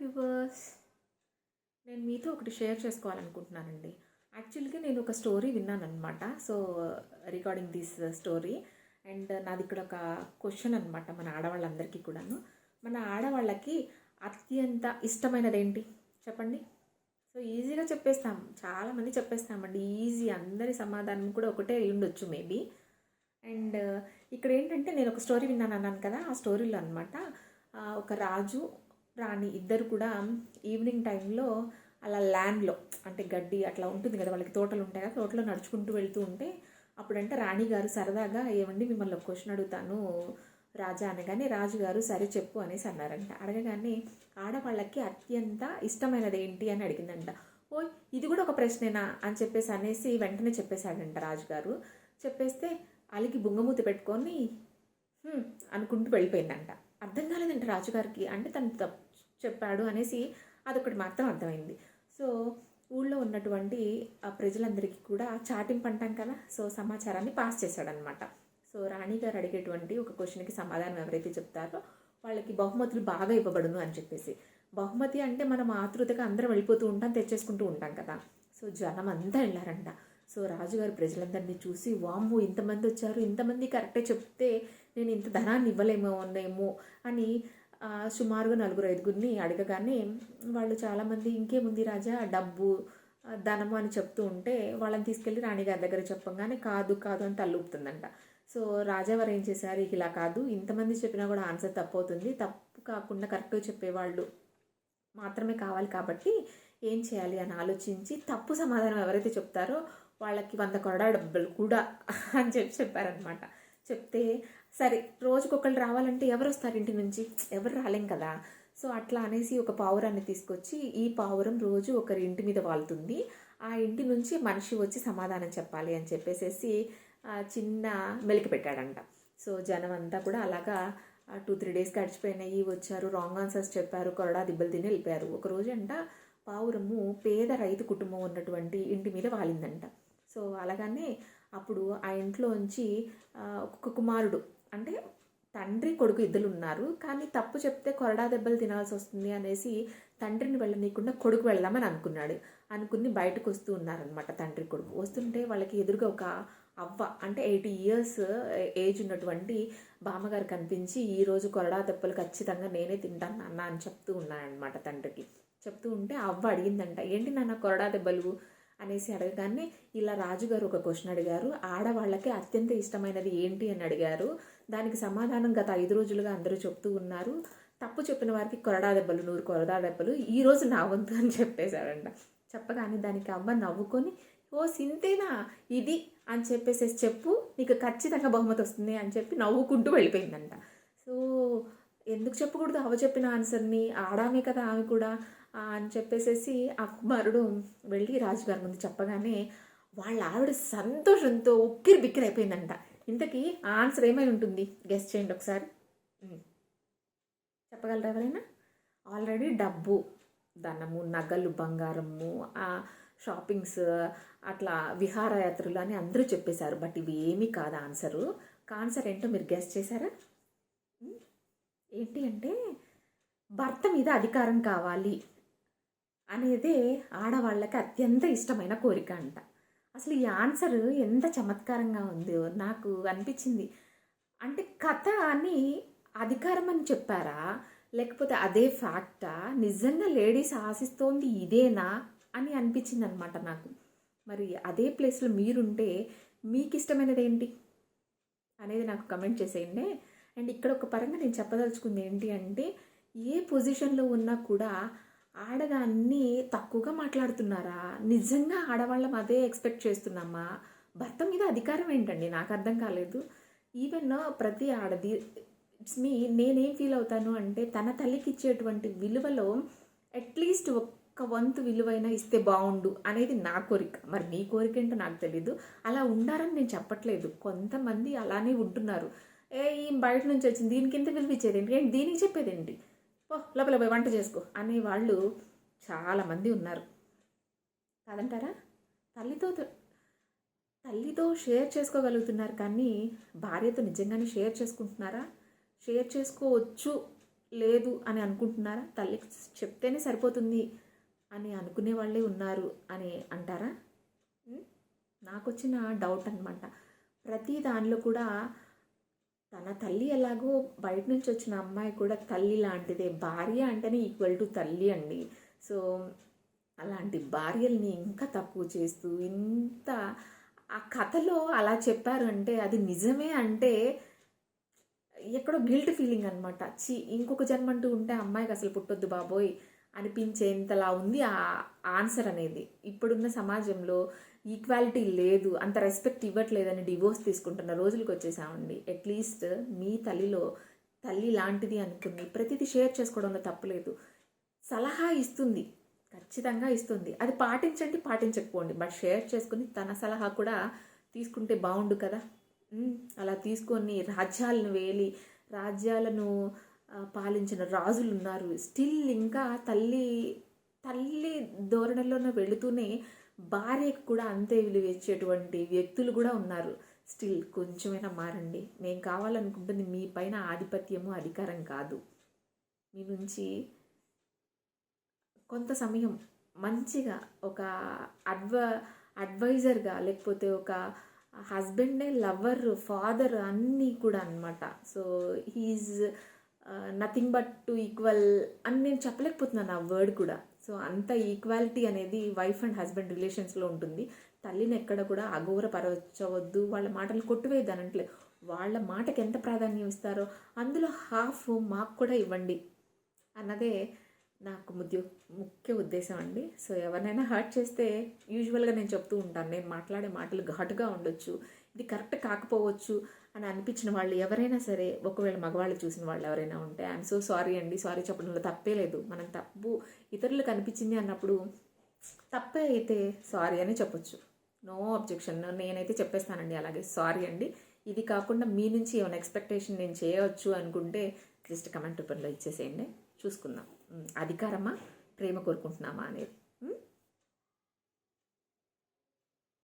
Viewers నేను మీతో ఒకటి షేర్ చేసుకోవాలనుకుంటున్నానండి. యాక్చువల్గా నేను ఒక స్టోరీ విన్నాను అనమాట so regarding this story. And నాది ఇక్కడ ఒక క్వశ్చన్ అనమాట మన ఆడవాళ్ళందరికీ కూడాను. మన ఆడవాళ్ళకి అత్యంత ఇష్టమైనది ఏంటి చెప్పండి. సో ఈజీగా చెప్పేస్తాం. చాలామంది చెప్పేస్తామండి. ఈజీ అందరి సమాధానం కూడా ఒకటే ఉండొచ్చు మేబీ. అండ్ ఇక్కడ ఏంటంటే నేను ఒక స్టోరీ విన్నాను అన్నాను కదా ఆ స్టోరీలో అనమాట ఒక రాజు రాణి ఇద్దరు కూడా ఈవినింగ్ టైంలో అలా ల్యాండ్లో అంటే గడ్డి అట్లా ఉంటుంది కదా వాళ్ళకి తోటలు ఉంటాయి కదా తోటలో నడుచుకుంటూ వెళ్తూ ఉంటే అప్పుడంటే రాణి గారు సరదాగా ఏమండి మిమ్మల్ని క్వశ్చన్ అడుగుతాను రాజా అనగానే రాజుగారు సరే చెప్పు అనేసి అన్నారంట. అడగగానే ఆడవాళ్ళకి అత్యంత ఇష్టమైనది ఏంటి అని అడిగిందంట. ఓ ఇది కూడా ఒక ప్రశ్నేనా? అని చెప్పేసి అనేసి వెంటనే చెప్పేశాడంట రాజుగారు చెప్పేస్తే అలికి బుంగమూతి పెట్టుకొని అనుకుంటూ వెళ్ళిపోయిందంట. అర్థం కాలేదంట రాజుగారికి అంటే తను తప్పు చెప్పాడు అనేసి అదొకటి మాత్రం అర్థమైంది. సో ఊళ్ళో ఉన్నటువంటి ఆ ప్రజలందరికీ కూడా చాటింపు అంటాం కదా సో సమాచారాన్ని పాస్ చేశాడనమాట. సో రాణి గారు అడిగేటువంటి ఒక క్వశ్చన్కి సమాధానం ఎవరైతే చెప్తారో వాళ్ళకి బహుమతులు బాగా ఇవ్వబడును అని చెప్పేసి. బహుమతి అంటే మనం ఆతృతగా అందరం వెళ్ళిపోతూ ఉంటాం తెచ్చేసుకుంటూ ఉంటాం కదా. సో జనం అంతా వెళ్ళారంట. సో రాజుగారు ప్రజలందరినీ చూసి వామ్మో ఇంతమంది వచ్చారు ఇంతమంది కరెక్టే చెప్తే నేను ఇంత ధనాన్ని ఇవ్వలేమో ఉన్నాయేమో అని సుమారుగా నలుగురు ఐదుగురిని అడగగానే వాళ్ళు చాలామంది ఇంకేముంది రాజా డబ్బు ధనము అని చెప్తూ ఉంటే వాళ్ళని తీసుకెళ్ళి రాణిగారి దగ్గర చెప్పంగానే కాదు కాదు అని తల్లుపుతుందంట సో రాజావారు ఏం చేశారు? ఇలా కాదు ఇంతమంది చెప్పినా కూడా ఆన్సర్ తప్పు అవుతుంది తప్పు కాకుండా కరెక్ట్గా చెప్పేవాళ్ళు మాత్రమే కావాలి కాబట్టి ఏం చేయాలి అని ఆలోచించి తప్పు సమాధానం ఎవరైతే చెప్తారో వాళ్ళకి వంద కొరడా డబ్బులు కూడా అని చెప్పి చెప్పారనమాట చెప్తే సరే రోజుకొకళ్ళు రావాలంటే ఎవరు వస్తారు ఇంటి నుంచి? ఎవరు రాలేం కదా? సో అట్లా అనేసి ఒక పావురాన్ని తీసుకొచ్చి ఈ పావురం రోజు ఒకరి ఇంటి మీద వాలుతుంది ఆ ఇంటి నుంచి మనిషి వచ్చి సమాధానం చెప్పాలి అని చెప్పేసేసి చిన్న మెలికి పెట్టాడంట. సో జనం అంతా కూడా అలాగా టూ త్రీ డేస్ గడిచిపోయినాయి వచ్చారు రాంగ్ ఆన్సర్స్ చెప్పారు కొరడా దిబ్బలు తిని వెళ్ళిపోయారు. ఒక రోజు అంట పావురము పేద రైతు కుటుంబం ఉన్నటువంటి ఇంటి మీద వాలిందంట. సో అలాగానే అప్పుడు ఆ ఇంట్లోంచి ఒక కుమారుడు అంటే తండ్రి కొడుకు ఇద్దరు ఉన్నారు కానీ తప్పు చెప్తే కొరడా దెబ్బలు తినాల్సి వస్తుంది అనేసి తండ్రిని వెళ్ళనీయకుండా కొడుకు వెళ్దామని అనుకున్నాడు. అనుకుని బయటకు వస్తూ ఉన్నారనమాట తండ్రి కొడుకు. వస్తుంటే వాళ్ళకి ఎదురుగా ఒక అవ్వ అంటే ఎయిటీ ఇయర్స్ ఏజ్ ఉన్నటువంటి బామ్మగారు కనిపించి ఈరోజు కొరడా దెబ్బలు ఖచ్చితంగా నేనే తింటాను నాన్న అని చెప్తూ ఉన్నానమాట తండ్రికి. చెప్తూ ఉంటే అవ్వ అడిగిందంట ఏంటి నాన్న కొరడా దెబ్బలు? అనేసి అడగగానే ఇలా రాజుగారు ఒక క్వశ్చన్ అడిగారు. ఆడవాళ్ళకి అత్యంత ఇష్టమైనది ఏంటి? అని అడిగారు. దానికి సమాధానం గత ఐదు రోజులుగా అందరూ చెప్తూ ఉన్నారు. తప్పు చెప్పిన వారికి కొరడా దెబ్బలు నూరు కొరడా దెబ్బలు ఈ రోజు నా వంతు అని చెప్పేశాడంట చెప్పగానే దానికి అమ్మ నవ్వుకొని ఓ సింతేనా ఇది? అని చెప్పేసి చెప్పు నీకు ఖచ్చితంగా బహుమతి వస్తుంది అని చెప్పి నవ్వుకుంటూ వెళ్ళిపోయిందంట. సో ఎందుకు చెప్పకూడదు? అవ చెప్పిన ఆన్సర్ని ఆడామే కదా ఆమె కూడా అని చెప్పేసేసి ఆ కుమారుడు వెళ్ళి రాజుగారి ముందు చెప్పగానే వాళ్ళ ఆవిడ సంతోషంతో ఉక్కిరి బిక్కిరి అయిపోయిందంట. ఇంతకీ ఆన్సర్ ఏమై ఉంటుంది? గెస్ట్ చేయండి ఒకసారి. చెప్పగలరా ఎవరైనా? ఆల్రెడీ డబ్బు ధనము నగలు బంగారము ఆ షాపింగ్స్ అట్లా విహారయాత్రలు అని అందరూ చెప్పేశారు. బట్ ఇవి ఏమీ కాదు ఆన్సరు. ఆన్సర్ ఏంటో మీరు గెస్ట్ చేశారా? ఏంటి అంటే భర్త మీద అధికారం కావాలి అనేదే ఆడవాళ్ళకి అత్యంత ఇష్టమైన కోరిక అంట. అసలు ఈ ఆన్సర్ ఎంత చమత్కారంగా ఉందో నాకు అనిపించింది. అంటే కథ అని అధికారం అని చెప్పారా? లేకపోతే అదే ఫ్యాక్టా? నిజంగా లేడీస్ ఆశిస్తోంది ఇదేనా అని అనిపించింది అనమాట నాకు. మరి అదే ప్లేస్లో మీరుంటే మీకు ఇష్టమైనది ఏంటి అనేది నాకు కమెంట్ చేసేయండి. అండ్ ఇక్కడ ఒక పరంగా నేను చెప్పదలుచుకుంది ఏంటి అంటే ఏ పొజిషన్లో ఉన్నా కూడా ఆడదాన్ని తక్కువగా మాట్లాడుతున్నారా? నిజంగా ఆడవాళ్ళం అదే ఎక్స్పెక్ట్ చేస్తున్నామా? భర్త మీద అధికారం ఏంటండి? నాకు అర్థం కాలేదు. ఈవెన్ ప్రతి ఆడది ఇట్స్ మీ నేనేం ఫీల్ అవుతాను అంటే తన తల్లికి ఇచ్చేటువంటి విలువలో అట్లీస్ట్ ఒక్క వంతు విలువైనా ఇస్తే బాగుండు అనేది నా కోరిక. మరి మీ కోరిక ఏంటో నాకు తెలీదు. అలా ఉండారని నేను చెప్పట్లేదు. కొంతమంది అలానే ఉంటున్నారు. ఏ ఈ బయట నుంచి వచ్చింది దీనికి ఎంత పిలిపించేది ఏంటి ఏంటి? దీనికి చెప్పేది ఏంటి పో లోపల పోయి వంట చేసుకో అనే వాళ్ళు చాలామంది ఉన్నారు. కాదంటారా? తల్లితో తల్లితో షేర్ చేసుకోగలుగుతున్నారు కానీ భార్యతో నిజంగానే షేర్ చేసుకుంటున్నారా? షేర్ చేసుకోవచ్చు లేదు అని అనుకుంటున్నారా? తల్లికి చెప్తేనే సరిపోతుంది అని అనుకునే వాళ్ళే ఉన్నారు అని అంటారా? నాకు వచ్చిన డౌట్ అనమాట ప్రతి దానిలో కూడా తన తల్లి ఎలాగో బయట నుంచి వచ్చిన అమ్మాయి కూడా తల్లి లాంటిదే. భార్య అంటేనే ఈక్వల్ టు తల్లి అండి. సో అలాంటి భార్యల్ని ఇంకా తక్కువ చేస్తూ ఇంత ఆ కథలో అలా చెప్పారు అంటే అది నిజమే అంటే ఎక్కడో గిల్ట్ ఫీలింగ్ అనమాట చి ఇంకొక జన్మ అంటూ ఉంటే అమ్మాయికి అసలు పుట్టొద్దు బాబోయ్. అనిపించేంతలా ఉంది ఆ ఆన్సర్ అనేది. ఇప్పుడున్న సమాజంలో ఈక్వాలిటీ లేదు అంత రెస్పెక్ట్ ఇవ్వట్లేదని డివోర్స్ తీసుకుంటున్న రోజులకు వచ్చేసామండి. అట్లీస్ట్ మీ తల్లిలో తల్లి లాంటిది అనుకుని ప్రతిదీ షేర్ చేసుకోవడంలో తప్పులేదు సలహా ఇస్తుంది ఖచ్చితంగా ఇస్తుంది. అది పాటించండి పాటించకపోండి. బట్ షేర్ చేసుకుని తన సలహా కూడా తీసుకుంటే బాగుండు కదా? అలా తీసుకొని రాజ్యాలను వేలి రాజ్యాలను పాలించిన రాజులు ఉన్నారు. స్టిల్ ఇంకా తల్లి తల్లి ధోరణిలోనే వెళుతూనే భార్యకు కూడా అంతే విలువ ఇచ్చేటువంటి వ్యక్తులు కూడా ఉన్నారు. స్టిల్ కొంచెమైనా మారండి. మేము కావాలనుకుంటుంది మీ పైన ఆధిపత్యము అధికారం కాదు. మీ నుంచి కొంత సమయం మంచిగా ఒక అడ్వ అడ్వైజర్గా లేకపోతే ఒక హస్బెండ్ లవర్ ఫాదర్ అన్నీ కూడా అనమాట so he is nothing but to equal అని నేను చెప్పలేకపోతున్నాను ఆ వర్డ్ కూడా. సో అంత ఈక్వాలిటీ అనేది వైఫ్ అండ్ హస్బెండ్ రిలేషన్స్లో ఉంటుంది. తల్లిని ఎక్కడ కూడా అఘోరపరచవద్దు వాళ్ళ మాటలు కొట్టువేయద్దు అనట్లే వాళ్ళ మాటకి ఎంత ప్రాధాన్యం ఇస్తారో అందులో హాఫ్ మాకు కూడా ఇవ్వండి. అన్నదే నాకు ముద్య ముఖ్య ఉద్దేశం అండి. సో ఎవరినైనా హర్ట్ చేస్తే యూజువల్గా నేను చెప్తూ ఉంటాను. నేను మాట్లాడే మాటలు ఘాటుగా ఉండొచ్చు. ఇది కరెక్ట్ కాకపోవచ్చు అని అనిపించిన వాళ్ళు ఎవరైనా సరే ఒకవేళ మగవాళ్ళు చూసిన వాళ్ళు ఎవరైనా ఉంటే ఐఎమ్ సో సారీ అండి సారీ చెప్పడంలో తప్పే లేదు. మనం తప్పు ఇతరులకు అనిపించింది అన్నప్పుడు తప్పే అయితే సారీ అని చెప్పొచ్చు. నో అబ్జెక్షన్ నేనైతే చెప్పేస్తానండి అలాగే. సారీ అండి. ఇది కాకుండా మీ నుంచి ఏమైనా ఎక్స్పెక్టేషన్ నేను చేయవచ్చు అనుకుంటే జస్ట్ కమెంట్ రూపంలో ఇచ్చేసేయండి. చూసుకుందాం. అధికారమా? ప్రేమ కోరుకుంటున్నామా? అనేది.